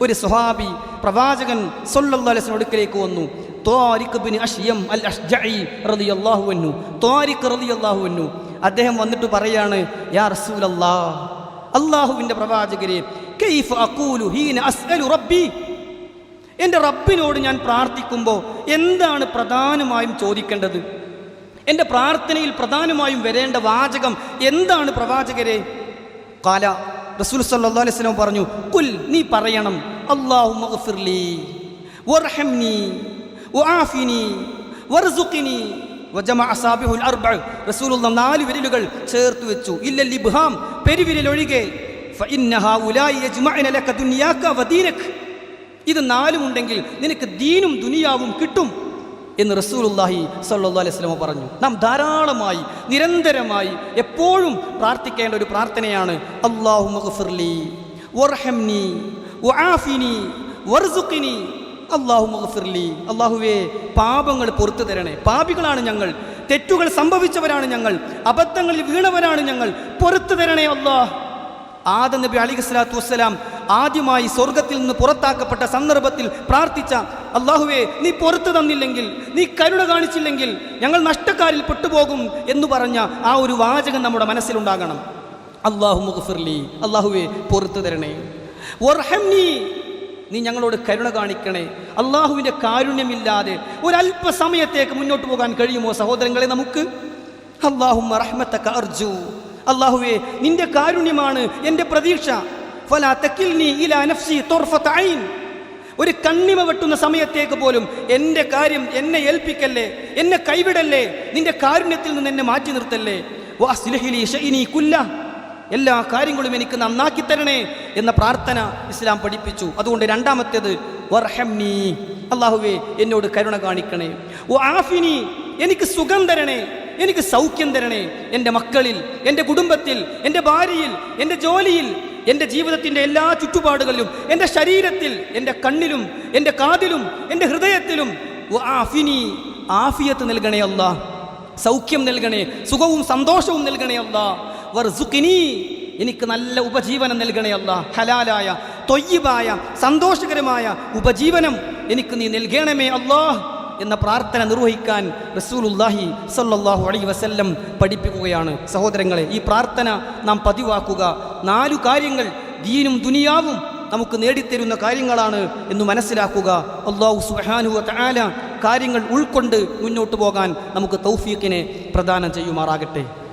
ഒരു സ്വഹാബി പ്രവാചകൻ സൊല്ലാസ്ലിന് അടുക്കലേക്ക് വന്നു. അൽ റളിയല്ലാഹു അൻഹു. റളിയല്ലാഹു അൻഹു. അദ്ദേഹം വന്നിട്ട് പറയാണ് യാ റസൂലല്ലാഹ് പ്രവാചകരെ കൈഫ് അഖൂലു ഹീന അസ്അലു റബ്ബി? എന്റെ റബ്ബിനോട് ഞാൻ പ്രാർത്ഥിക്കുമ്പോൾ എന്താണ് പ്രധാനമായും ചോദിക്കേണ്ടത്? എന്റെ പ്രാർത്ഥനയിൽ പ്രധാനമായും വരേണ്ട വാചകം എന്താണ് പ്രവാചകരെ? കാല റസൂൽ സല്ലല്ലാഹു അലൈഹി വസല്ലം പറഞ്ഞു കുൽ നീ പറയണം അല്ലാഹു മഗ്ഫിർലി വർഹംനി വആഫിനി വർസുഖിനി വജമ അസാബിഹുൽ അർബ റസൂലുള്ള നാല് വിരലുകൾ ചേർത്ത് വെച്ചു. ഇല്ല ലിബ്ഹാം പെരുവിരൽ ഒഴികെ ഇത് നാലും ഉണ്ടെങ്കിൽ നിനക്ക് ദീനും ദുനിയാവും കിട്ടും. എന്ന് റസൂലുല്ലാഹി സല്ലാ അലൈഹി വസല്ലം പറഞ്ഞു. നാം ധാരാളമായി നിരന്തരമായി എപ്പോഴും പ്രാർത്ഥിക്കേണ്ട ഒരു പ്രാർത്ഥനയാണ് അള്ളാഹു മഗ്ഫിർലി വർഹംനി വആഫിനി വർസുഖിനി അള്ളാഹു മഗ്ഫിർലി അല്ലാഹുവേ പാപങ്ങൾ പുറത്തു തരണേ. പാപികളാണ് ഞങ്ങൾ തെറ്റുകൾ സംഭവിച്ചവരാണ് ഞങ്ങൾ അബദ്ധങ്ങളിൽ വീണവരാണ് ഞങ്ങൾ പുറത്തു തരണേ അള്ളാഹ് ആദ നബി അലി സ്വലാത്തു വസ്സലാം ആദ്യമായി സ്വർഗത്തിൽ നിന്ന് പുറത്താക്കപ്പെട്ട സന്ദർഭത്തിൽ പ്രാർത്ഥിച്ച അള്ളാഹുവേ നീ പുറത്തു തന്നില്ലെങ്കിൽ നീ കരുണ കാണിച്ചില്ലെങ്കിൽ ഞങ്ങൾ നഷ്ടക്കാരിൽ പെട്ടുപോകും എന്ന് പറഞ്ഞ ആ ഒരു വാചകം നമ്മുടെ മനസ്സിലുണ്ടാകണം. അള്ളാഹു മുഖഫിർലി അള്ളാഹുവേ പുറത്തു തരണേ. വർഹംനി നീ ഞങ്ങളോട് കരുണ കാണിക്കണേ. അള്ളാഹുവിന്റെ കാരുണ്യമില്ലാതെ ഒരല്പസമയത്തേക്ക് മുന്നോട്ട് പോകാൻ കഴിയുമോ സഹോദരങ്ങളെ നമുക്ക്? അള്ളാഹുമ്മ റഹ്മത്തക്ക അർജു. അള്ളാഹുവേ നിന്റെ കാരുണ്യമാണ് എന്റെ പ്രതീക്ഷ. ഫലാ തക്കിൽ നീ ഇലാ നഫ്സി തുർഫത ഐൻ ഒരു കണ്ണിമ വെട്ടുന്ന സമയത്തേക്ക് പോലും എന്റെ കാര്യം എന്നെ ഏൽപ്പിക്കല്ലേ? എന്നെ കൈവിടല്ലേ? നിന്റെ കാരുണ്യത്തിൽ നിന്ന് എന്നെ മാറ്റി നിർത്തല്ലേ? വാസ്ലിഹിലി ഷൈനി കുല്ല. എല്ലാ കാര്യങ്ങളും എനിക്ക് നന്നാക്കി തരണേ എന്ന പ്രാർത്ഥന ഇസ്ലാം പഠിപ്പിച്ചു. അതുകൊണ്ട് രണ്ടാമത്തേത് വർഹംനി അള്ളാഹുവേ എന്നോട് കരുണ കാണിക്കണേ. ഓ ആഫിനി എനിക്ക് സുഖം തരണേ എനിക്ക് സൗഖ്യം തരണേ. എന്റെ മക്കളിൽ എന്റെ കുടുംബത്തിൽ എന്റെ ഭാര്യയിൽ എന്റെ ജോലിയിൽ എന്റെ ജീവിതത്തിന്റെ എല്ലാ ചുറ്റുപാടുകളിലും എന്റെ ശരീരത്തിൽ എന്റെ കണ്ണിലും എന്റെ കാതിലും എന്റെ ഹൃദയത്തിലും ആഫിനി ആഫിയത്ത് നൽകണേ അല്ല. സൗഖ്യം നൽകണേ സുഖവും സന്തോഷവും നൽകണേ അല്ല. വർസുഖിനി എനിക്ക് നല്ല ഉപജീവനം നൽകണേ അല്ല. ഹലാലായ തൊയ്യബായ സന്തോഷകരമായ ഉപജീവനം എനിക്ക് നീ നൽകണമേ അല്ലാഹ് എന്ന പ്രാർത്ഥന നിർവഹിക്കാൻ റസൂലുല്ലാഹി സല്ലാഹു അലൈ വസല്ലം പഠിപ്പിക്കുകയാണ്. സഹോദരങ്ങളെ ഈ പ്രാർത്ഥന നാം പതിവാക്കുക. നാലു കാര്യങ്ങൾ ദീനും ദുനിയാവും നമുക്ക് നേടിത്തരുന്ന കാര്യങ്ങളാണ് എന്ന് മനസ്സിലാക്കുക. അള്ളാഹു സുബ്ഹാനഹു താല കാര്യങ്ങൾ ഉൾക്കൊണ്ട് മുന്നോട്ട് പോകാൻ നമുക്ക് തൗഫീഖിനെ പ്രദാനം ചെയ്യുമാറാകട്ടെ.